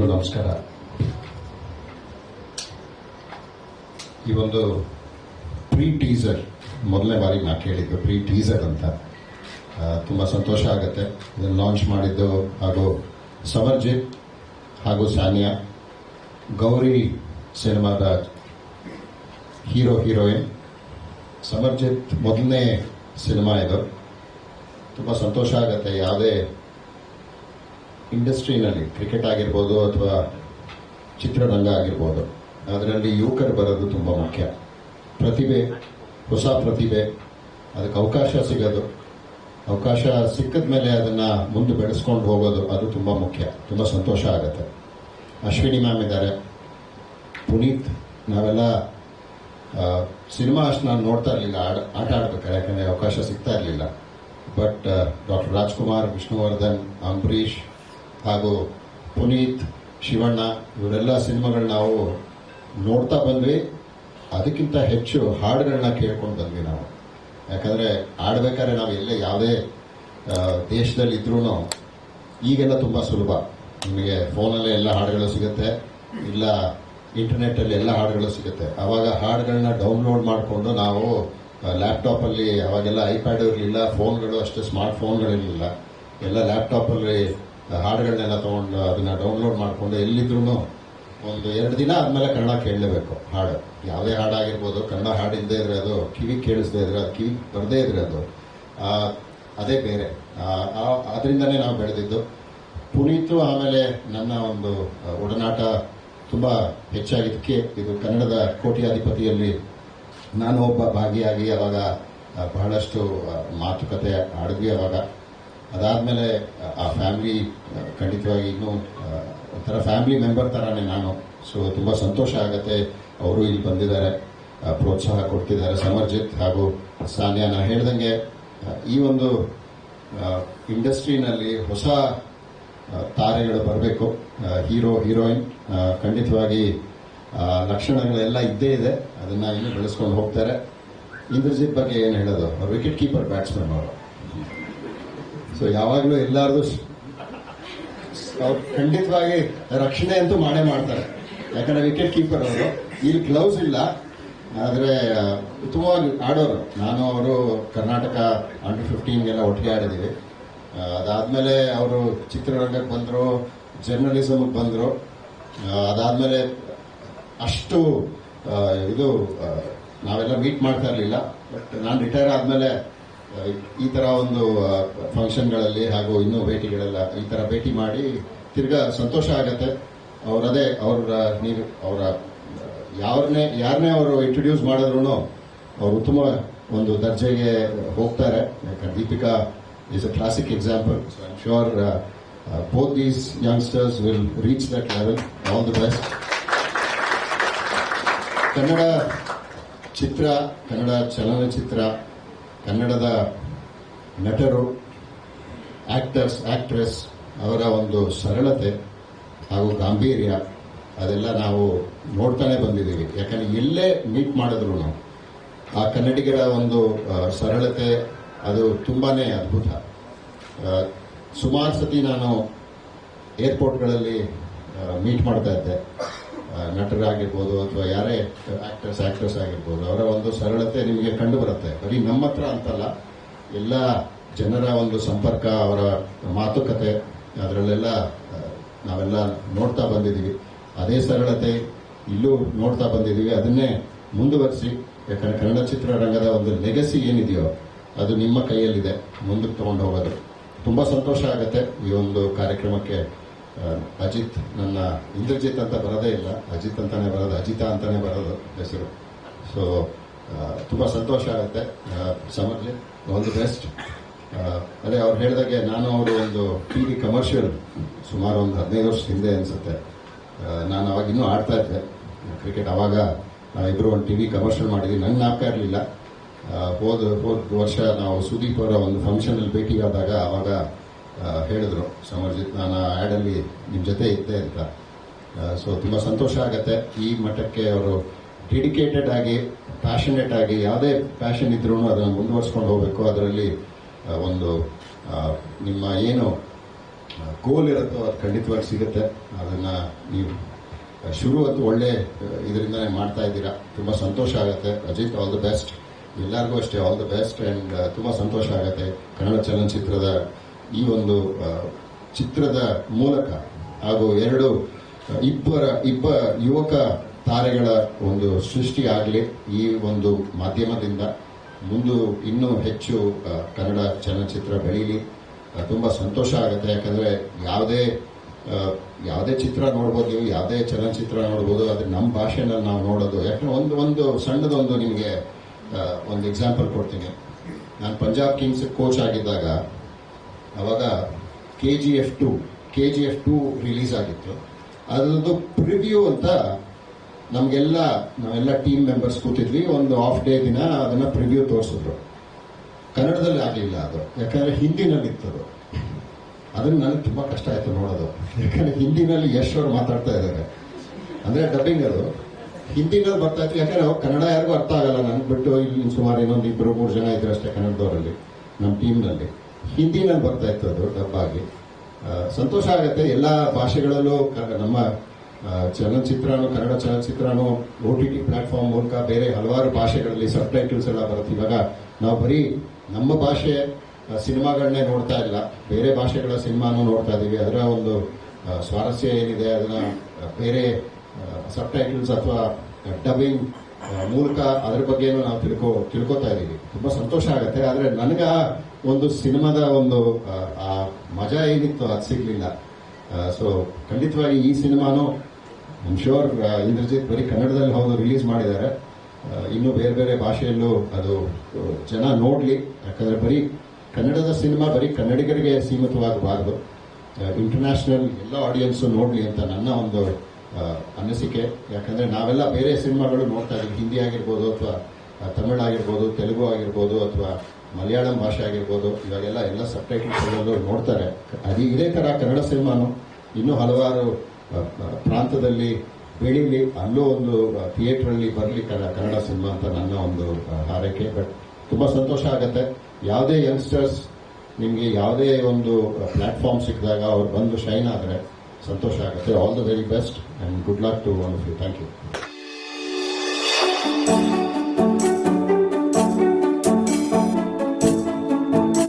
ನಮಸ್ಕಾರ. ಈ ಒಂದು ಪ್ರೀ ಟೀಸರ್ ಮೊದಲನೇ ಬಾರಿ ನಾ ಕೇಳಿದ್ದು ಪ್ರೀ ಟೀಸರ್ ಅಂತ. ತುಂಬಾ ತುಂಬ ಸಂತೋಷ ಆಗುತ್ತೆ. ಇದನ್ನು ಲಾಂಚ್ ಮಾಡಿದ್ದು ಹಾಗೂ ಸಮರ್ಜಿತ್ ಹಾಗೂ ಸಾನಿಯಾ ಗೌರಿ ಸಿನಿಮಾದ ಹೀರೋ, ಹೀರೋಯಿನ್. ಸಮರ್ಜಿತ್ ಮೊದಲನೇ ಸಿನಿಮಾ ಇದು. ತುಂಬ ಸಂತೋಷ ಆಗುತ್ತೆ. ಯಾವುದೇ ಇಂಡಸ್ಟ್ರಿನಲ್ಲಿ, ಕ್ರಿಕೆಟ್ ಆಗಿರ್ಬೋದು ಅಥವಾ ಚಿತ್ರರಂಗ ಆಗಿರ್ಬೋದು, ಅದರಲ್ಲಿ ಯುವಕರು ಬರೋದು ತುಂಬ ಮುಖ್ಯ. ಪ್ರತಿಭೆ, ಹೊಸ ಪ್ರತಿಭೆ, ಅದಕ್ಕೆ ಅವಕಾಶ ಸಿಗೋದು. ಅವಕಾಶ ಸಿಕ್ಕಿದ ಮೇಲೆ ಅದನ್ನ ಮುಂದೆ ಬೆಳೆಸ್ಕೊಂಡು ಹೋಗೋದು, ಅದು ತುಂಬ ಮುಖ್ಯ. ತುಂಬ ಸಂತೋಷ ಆಗುತ್ತೆ. ಅಶ್ವಿನಿ ಮ್ಯಾಮ್ ಇದ್ದಾರೆ. ಪುನೀತ್, ನಾವೆಲ್ಲ ಸಿನಿಮಾ ಅಷ್ಟು ನಾನು ನೋಡ್ತಾ ಇರಲಿಲ್ಲ. ಆಟ ಆಡ್ಬೇಕಾರೆ, ಯಾಕಂದ್ರೆ ಅವಕಾಶ ಸಿಗ್ತಾ ಇರಲಿಲ್ಲ. ಬಟ್ ಡಾಕ್ಟರ್ ರಾಜ್ಕುಮಾರ್, ವಿಷ್ಣುವರ್ಧನ್, ಅಂಬರೀಷ್ ಹಾಗೂ ಪುನೀತ್, ಶಿವಣ್ಣ ಇವರೆಲ್ಲ ಸಿನಿಮಾಗಳನ್ನ ನಾವು ನೋಡ್ತಾ ಬಂದ್ವಿ. ಅದಕ್ಕಿಂತ ಹೆಚ್ಚು ಹಾಡುಗಳನ್ನ ಕೇಳ್ಕೊಂಡು ಬಂದ್ವಿ ನಾವು. ಯಾಕಂದ್ರೆ ಆಡ್ಬೇಕಾದ್ರೆ ನಾವು ಎಲ್ಲೇ ಯಾವುದೇ ದೇಶದಲ್ಲಿ ಇದ್ರೂ ಈಗೆಲ್ಲ ತುಂಬಾ ಸುಲಭ. ನಿಮಗೆ ಫೋನಲ್ಲೇ ಎಲ್ಲ ಹಾಡುಗಳು ಸಿಗುತ್ತೆ. ಇಲ್ಲ ಇಂಟರ್ನೆಟ್ ಅಲ್ಲಿ ಎಲ್ಲ ಹಾಡುಗಳು ಸಿಗುತ್ತೆ. ಆವಾಗ ಹಾಡುಗಳನ್ನ ಡೌನ್ಲೋಡ್ ಮಾಡಿಕೊಂಡು ನಾವು ಲ್ಯಾಪ್ಟಾಪಲ್ಲಿ ಅವಾಗೆಲ್ಲ ಐಪ್ಯಾಡ್ ಇರಲಿಲ್ಲ, ಫೋನ್ಗಳು ಅಷ್ಟೇ ಸ್ಮಾರ್ಟ್ ಫೋನ್ಗಳಿರಲಿಲ್ಲ ಎಲ್ಲ ಲ್ಯಾಪ್ಟಾಪ್ ಅಲ್ಲಿ ಹಾಡುಗಳನ್ನೆಲ್ಲ ತಗೊಂಡು ಅದನ್ನ ಡೌನ್ಲೋಡ್ ಮಾಡಿಕೊಂಡು ಎಲ್ಲಿದ್ರು ಒಂದು ಎರಡು ದಿನ ಆದ್ಮೇಲೆ ಕನ್ನಡ ಕೇಳಲೇಬೇಕು ಹಾಡು. ಯಾವುದೇ ಹಾಡಾಗಿರ್ಬೋದು, ಕನ್ನಡ ಹಾಡು ಇದ್ರೆ ಅದು, ಕಿವಿ ಕೇಳಿಸದೇ ಇದ್ರೆ ಅದು, ಕಿವಿ ಬರದೇ ಇದ್ರೆ ಅದು ಅದೇ ಬೇರೆ. ಅದರಿಂದನೇ ನಾವು ಬೆಳೆದಿದ್ದು. ಪುನೀತು ಆಮೇಲೆ ನನ್ನ ಒಂದು ಒಡನಾಟ ತುಂಬಾ ಹೆಚ್ಚಾಗಿದ್ದಕ್ಕೆ ಇದು ಕನ್ನಡದ ಕೋಟ್ಯಾಧಿಪತಿಯಲ್ಲಿ ನಾನು ಒಬ್ಬ ಭಾಗಿಯಾಗಿ ಅವಾಗ ಬಹಳಷ್ಟು ಮಾತುಕತೆ ಆಡಿದ್ವಿ ಅವಾಗ. ಅದಾದ್ಮೇಲೆ ಆ, ಫ್ಯಾಮಿಲಿ ಖಂಡಿತವಾಗಿ ಇನ್ನೂ ಒಂಥರ ಫ್ಯಾಮಿಲಿ ಮೆಂಬರ್ ತರಾನೇ ನಾನು. ಸೊ ತುಂಬಾ ಸಂತೋಷ ಆಗತ್ತೆ. ಅವರು ಇಲ್ಲಿ ಬಂದಿದ್ದಾರೆ. ಪ್ರೋತ್ಸಾಹ ಕೊಡ್ತಿದ್ದಾರೆ. ಸಮರ್ಜಿತ್ ಹಾಗೂ ಸಾನ್ಯಾ ನಾ ಹೇಳ್ದಂಗೆ ಈ ಒಂದು ಇಂಡಸ್ಟ್ರಿನಲ್ಲಿ ಹೊಸ ತಾರೆಗಳು ಬರಬೇಕು. ಹೀರೋ ಹೀರೋಯಿನ್ ಖಂಡಿತವಾಗಿ ಲಕ್ಷಣಗಳೆಲ್ಲ ಇದ್ದೇ ಇದೆ. ಅದನ್ನ ಇನ್ನೂ ಬೆಳೆಸ್ಕೊಂಡು ಹೋಗ್ತಾರೆ. ಇಂದ್ರಜಿತ್ ಬಗ್ಗೆ ಏನು ಹೇಳೋದು? ಅವ್ರು ವಿಕೆಟ್ ಕೀಪರ್ ಬ್ಯಾಟ್ಸ್ಮನ್ ಅವರು. ಸೊ ಯಾವಾಗಲೂ ಎಲ್ಲಾರ್ದು ಅವ್ರು ಖಂಡಿತವಾಗಿ ರಕ್ಷಣೆ ಅಂತೂ ಮಾಡೇ ಮಾಡ್ತಾರೆ. ಯಾಕಂದ್ರೆ ವಿಕೆಟ್ ಕೀಪರ್ ಅವರು. ಇಲ್ಲಿ ಗ್ಲೌಸ್ ಇಲ್ಲ. ಆದ್ರೆ, ಉತ್ತಮವಾಗಿ ಆಡೋರು. ನಾನು, ಅವರು ಕರ್ನಾಟಕ ಅಂಡರ್ ಫಿಫ್ಟೀನ್ಗೆಲ್ಲ ಒಟ್ಟಿಗೆ ಆಡಿದ್ದೀವಿ ಅದಾದಮೇಲೆ ಅವರು ಚಿತ್ರರಂಗಕ್ಕೆ ಬಂದರು ಜರ್ನಲಿಸಮ್ಗೆ ಬಂದರು. ಅದಾದ್ಮೇಲೆ ಅಷ್ಟು ಇದು ನಾವೆಲ್ಲ ಮೀಟ್ ಮಾಡ್ತಾ ಇರಲಿಲ್ಲ. ಬಟ್ ನಾನು ರಿಟೈರ್ ಆದ್ಮೇಲೆ ಈ ತರ ಒಂದು ಫಂಕ್ಷನ್ಗಳಲ್ಲಿ ಹಾಗೂ ಇನ್ನೂ ಭೇಟಿಗಳೆಲ್ಲ ಈ ತರ ಭೇಟಿ ಮಾಡಿ ತಿರ್ಗಾ ಸಂತೋಷ ಆಗತ್ತೆ. ಅವರದೇ ಅವ್ರ ನೀವು ಅವರ ಯಾರನ್ನೇ ಯಾರನ್ನೇ ಅವರು ಇಂಟ್ರೊಡ್ಯೂಸ್ ಮಾಡಿದ್ರು ಅವ್ರು ಉತ್ತಮ ಒಂದು ದರ್ಜೆಗೆ ಹೋಗ್ತಾರೆ. ಯಾಕಂದ್ರೆ Deepika is a classic example sure both these youngsters will reach that level all the best Kannada ಚಿತ್ರ, ಕನ್ನಡ ಚಲನಚಿತ್ರ ಕನ್ನಡದ ನಟರು ಆಕ್ಟರ್ಸ್ ಆಕ್ಟ್ರೆಸ್ ಅವರ ಒಂದು ಸರಳತೆ ಹಾಗೂ ಗಾಂಭೀರ್ಯ, ಅದೆಲ್ಲ ನಾವು ನೋಡ್ತಾನೆ ಬಂದಿದ್ದೀವಿ. ಯಾಕಂದ್ರೆ ಇಲ್ಲೇ ಮೀಟ್ ಮಾಡಿದ್ರು ಆ ಕನ್ನಡಿಗರ ಒಂದು ಸರಳತೆ ಅದು ತುಂಬಾನೇ ಅದ್ಭುತ. ಸುಮಾರು ಸತಿ ನಾನು ಏರ್ಪೋರ್ಟ್ಗಳಲ್ಲಿ ಮೀಟ್ ಮಾಡ್ತಾ ಇದ್ದೆ. ನಟರಾಗಿರ್ಬೋದು ಅಥವಾ ಯಾರೇ ಆಕ್ಟರ್ಸ್ ಆಕ್ಟ್ರೆಸ್ ಆಗಿರ್ಬೋದು, ಅವರ ಒಂದು ಸರಳತೆ ನಿಮಗೆ ಕಂಡು ಬರುತ್ತೆ ಬರೀ ನಮ್ಮ ಹತ್ರ ಅಂತಲ್ಲ, ಎಲ್ಲ ಜನರ ಒಂದು ಸಂಪರ್ಕ, ಅವರ ಮಾತುಕತೆ, ಅದರಲ್ಲೆಲ್ಲ ನಾವೆಲ್ಲ ನೋಡ್ತಾ ಬಂದಿದ್ದೀವಿ. ಅದೇ ಸರಳತೆ ಇಲ್ಲೂ ನೋಡ್ತಾ ಬಂದಿದ್ದೀವಿ. ಅದನ್ನೇ ಮುಂದುವರಿಸಿ, ಯಾಕಂದ್ರೆ ಕನ್ನಡ ಚಿತ್ರರಂಗದ ಒಂದು ಲೆಗಸಿ ಏನಿದೆಯೋ, ಅದು ನಿಮ್ಮ ಕೈಯಲ್ಲಿದೆ. ಮುಂದಕ್ಕೆ ತಗೊಂಡು ಹೋಗೋದು. ತುಂಬಾ ಸಂತೋಷ ಆಗುತ್ತೆ ಈ ಒಂದು ಕಾರ್ಯಕ್ರಮಕ್ಕೆ ಅಜಿತ್ ನನ್ನ ಇಂದ್ರಜಿತ್ ಅಂತ ಬರೋದೇ ಇಲ್ಲ. ಅಜಿತ್ ಅಂತಾನೆ ಬರೋದು ಅಜಿತ ಅಂತಾನೆ ಬರೋದು ಹೆಸರು. ಸೊ ತುಂಬಾ ಸಂತೋಷ ಆಗುತ್ತೆ. ಸಮರ್ಜಿತ್ ಒಂದು ಬೆಸ್ಟ್. ಅದೇ ಅವ್ರು ಹೇಳಿದಾಗೆ ನಾನು ಅವರು ಒಂದು ಟಿ ವಿ ಕಮರ್ಷಿಯಲ್ ಸುಮಾರು ಒಂದು ಹದಿನೈದು ವರ್ಷ ಹಿಂದೆ ಅನ್ಸುತ್ತೆ. ನಾನು ಅವಾಗ ಇನ್ನೂ ಆಡ್ತಾ ಇದ್ದೆ. ಕ್ರಿಕೆಟ್ ಅವಾಗ ಇಬ್ರು ಒಂದು ಟಿ ವಿ ಕಮರ್ಷಿಯಲ್ ಮಾಡಿದ್ವಿ. ನನ್ನ ನಾಪ್ಕ ಇರಲಿಲ್ಲ. ಹೋದ ಹೋದ ವರ್ಷ ನಾವು ಸುದೀಪ್ ಅವರ ಒಂದು ಫಂಕ್ಷನ್ ಅಲ್ಲಿ ಭೇಟಿಯಾದಾಗ ಅವಾಗ ಆ, ಹೇಳಿದ್ರು ಸಮರ್ಜಿತ್ ನಾನು ಆಡ್ ಅಲ್ಲಿ ನಿಮ್ ಜೊತೆ ಇದ್ದೆ ಅಂತ. ಸೊ ತುಂಬ ಸಂತೋಷ ಆಗುತ್ತೆ. ಈ ಮಠಕ್ಕೆ ಅವರು ಡೆಡಿಕೇಟೆಡ್ ಆಗಿ ಪ್ಯಾಷನೇಟ್ ಆಗಿ, ಯಾವುದೇ ಪ್ಯಾಷನ್ ಇದ್ರೂ ಅದನ್ನು ಮುಂದುವರ್ಸ್ಕೊಂಡು ಹೋಗ್ಬೇಕು. ಅದರಲ್ಲಿ ಒಂದು ನಿಮ್ಮ ಏನು ಗೋಲ್ ಇರುತ್ತೋ ಅದು ಖಂಡಿತವಾಗಿ ಸಿಗುತ್ತೆ. ಅದನ್ನ ನೀವು ಶುರು ಅಂತೂ ಒಳ್ಳೆ ಇದರಿಂದನೇ ಮಾಡ್ತಾ ಇದ್ದೀರಾ. ತುಂಬ ಸಂತೋಷ ಆಗುತ್ತೆ. ಅಜಿತ್ ಆಲ್ ದ ಬೆಸ್ಟ್ ಎಲ್ಲರಿಗೂ ಅಷ್ಟೇ ಆಲ್ ದ ಬೆಸ್ಟ್ ಅಂಡ್ ತುಂಬ ಸಂತೋಷ ಆಗುತ್ತೆ. ಕನ್ನಡ ಚಲನಚಿತ್ರದ ಈ ಒಂದು ಚಿತ್ರದ ಮೂಲಕ ಹಾಗೂ ಎರಡು ಇಬ್ಬರ, ಇಬ್ಬ ಯುವಕ ತಾರೆಗಳ ಒಂದು ಸೃಷ್ಟಿ ಆಗಲಿ ಈ ಒಂದು ಮಾಧ್ಯಮದಿಂದ. ಮುಂದೆ ಇನ್ನೂ ಹೆಚ್ಚು ಕನ್ನಡ ಚಲನಚಿತ್ರ ಬೆಳೀಲಿ. ತುಂಬಾ ಸಂತೋಷ ಆಗುತ್ತೆ. ಯಾಕಂದ್ರೆ ಯಾವುದೇ ಯಾವುದೇ ಚಿತ್ರ ನೋಡ್ಬೋದು ನೀವು, ಯಾವುದೇ ಚಲನಚಿತ್ರ ನೋಡ್ಬೋದು ಅದು ನಮ್ಮ ಭಾಷೆನಲ್ಲಿ ನಾವು ನೋಡೋದು. ಯಾಕಂದ್ರೆ ಒಂದು ಒಂದು ಸಣ್ಣದೊಂದು ನಿಮಗೆ ಒಂದು ಎಕ್ಸಾಂಪಲ್ ಕೊಡ್ತೀನಿ. ನಾನು ಪಂಜಾಬ್ ಕಿಂಗ್ಸ್ ಕೋಚ್ ಆಗಿದ್ದಾಗ ಅವಾಗ K G F two K G F two release ಆಗಿತ್ತು. ಅದರದ್ದು ಪ್ರಿವ್ಯೂ ಅಂತ ನಮಗೆಲ್ಲ, ನಾವೆಲ್ಲ ಟೀಮ್ ಮೆಂಬರ್ಸ್ ಕೂತಿದ್ವಿ, ಒಂದು ಹಾಫ್ ಡೇ ದಿನ ಅದನ್ನ ಪ್ರಿವ್ಯೂ ತೋರಿಸಿದ್ರು. ಕನ್ನಡದಲ್ಲಿ ಆಗಲಿಲ್ಲ ಅದು. ಯಾಕಂದ್ರೆ ಹಿಂದಿನಲ್ಲಿ ಇತ್ತು ಅದು ಅದನ್ನ ನನಗೆ ತುಂಬಾ ಕಷ್ಟ ಆಯ್ತು ನೋಡೋದು. ಯಾಕಂದ್ರೆ ಹಿಂದಿನಲ್ಲಿ ಯಶ್ ಅವರು ಮಾತಾಡ್ತಾ ಇದ್ದಾರೆ. ಅಂದ್ರೆ ಡಬ್ಬಿಂಗ್ ಅದು. ಹಿಂದಿನಲ್ಲಿ ಬರ್ತಾ ಇತ್ತು. ಯಾಕಂದ್ರೆ ಅವ್ರು ಕನ್ನಡ ಯಾರಿಗೂ ಅರ್ಥ ಆಗಲ್ಲ. ನನಗೆ ಬಿಟ್ಟು ಇಲ್ಲಿ ಸುಮಾರು ಇನ್ನೊಂದು ಇಬ್ಬರು ಮೂರು ಜನ ಇದ್ರು ಅಷ್ಟೇ ಕನ್ನಡದವರಲ್ಲಿ ನಮ್ಮ ಟೀಮ್ನಲ್ಲಿ ಹಿಂದಿನಲ್ಲಿ ಬರ್ತಾ ಇತ್ತು ಅದು ತಪ್ಪಾಗಿ ಸಂತೋಷ ಆಗುತ್ತೆ. ಎಲ್ಲ ಭಾಷೆಗಳಲ್ಲೂ ನಮ್ಮ ಚಲನಚಿತ್ರನು, ಕನ್ನಡ ಚಲನಚಿತ್ರನೂ ಒ ಟಿ ಟಿ ಪ್ಲಾಟ್ಫಾರ್ಮ್ ಮೂಲಕ ಬೇರೆ ಹಲವಾರು ಭಾಷೆಗಳಲ್ಲಿ ಸಬ್ ಟೈಟಲ್ಸ್ ಎಲ್ಲ ಬರುತ್ತೆ. ಇವಾಗ ನಾವು ಬರೀ ನಮ್ಮ ಭಾಷೆ ಸಿನಿಮಾಗಳನ್ನೇ ನೋಡ್ತಾ ಇಲ್ಲ. ಬೇರೆ ಭಾಷೆಗಳ ಸಿನಿಮಾನು ನೋಡ್ತಾ ಇದ್ದೀವಿ ಅದರ ಒಂದು ಸ್ವಾರಸ್ಯ ಏನಿದೆ? ಅದನ್ನ ಬೇರೆ ಸಬ್ ಟೈಟಲ್ಸ್ ಅಥವಾ ಡಬ್ಬಿಂಗ್ ಮೂಲಕ ಅದ್ರ ಬಗ್ಗೆನೂ ನಾವು ತಿಳ್ಕೊ ತಿಳ್ಕೊತಾ ಇದ್ದೀವಿ. ತುಂಬಾ ಸಂತೋಷ ಆಗುತ್ತೆ. ಆದ್ರೆ ನನಗ ಒಂದು ಸಿನಿಮಾದ ಒಂದು ಆ, ಮಜಾ ಏನಿತ್ತು ಅದು ಸಿಗ್ಲಿಲ್ಲ. ಸೊ ಖಂಡಿತವಾಗಿ ಈ ಸಿನಿಮಾನು ಐಮ್ ಶೋರ್ ಇಂದ್ರಜಿತ್ ಬರೀ ಕನ್ನಡದಲ್ಲಿ ಹೌದು ರಿಲೀಸ್ ಮಾಡಿದ್ದಾರೆ. ಇನ್ನೂ ಬೇರೆ ಬೇರೆ ಭಾಷೆಯಲ್ಲೂ ಅದು ಜನ ನೋಡ್ಲಿ. ಯಾಕಂದ್ರೆ ಬರೀ ಕನ್ನಡದ ಸಿನಿಮಾ ಬರೀ ಕನ್ನಡಿಗರಿಗೆ ಸೀಮಿತವಾಗಬಾರದು. ಇಂಟರ್ನ್ಯಾಷನಲ್ ಎಲ್ಲ ಆಡಿಯನ್ಸ್ ನೋಡ್ಲಿ ಅಂತ ನನ್ನ ಒಂದು ಅನಿಸಿಕೆ. ಯಾಕಂದ್ರೆ ನಾವೆಲ್ಲ ಬೇರೆ ಸಿನಿಮಾಗಳು ನೋಡ್ತಾ ಇದ್ದೀವಿ. ಹಿಂದಿ ಆಗಿರ್ಬೋದು ಅಥವಾ ತಮಿಳ್ ಆಗಿರ್ಬೋದು, ತೆಲುಗು ಆಗಿರ್ಬೋದು ಅಥವಾ, ಮಲಯಾಳಂ ಭಾಷೆ ಆಗಿರ್ಬೋದು, ಇವಾಗೆಲ್ಲ ಎಲ್ಲ ಸಬ್ ಟೈಟಲ್ಸ್ ನೋಡ್ತಾರೆ. ಅದು ಇದೇ ತರ ಕನ್ನಡ ಸಿನಿಮಾನು. ಇನ್ನೂ ಹಲವಾರು ಪ್ರಾಂತದಲ್ಲಿ ಬೆಳೀಲಿ, ಅಲ್ಲೂ ಒಂದು ಥಿಯೇಟರ್ ಅಲ್ಲಿ ಬರಲಿ ಕನ್ನಡ ಸಿನಿಮಾ ಅಂತ ನನ್ನ ಒಂದು ಹಾರೈಕೆ. ಬಟ್ ತುಂಬಾ ಸಂತೋಷ ಆಗುತ್ತೆ. ಯಾವುದೇ ಯಂಗ್ಸ್ಟರ್ಸ್ ನಿಮಗೆ ಯಾವುದೇ ಒಂದು ಪ್ಲಾಟ್ಫಾರ್ಮ್ ಸಿಕ್ಕಿದಾಗ ಅವ್ರು ಬಂದು ಶೈನ್ ಆದರೆ ಸಂತೋಷ ಆಗುತ್ತೆ all the very best and good luck to one of you thank you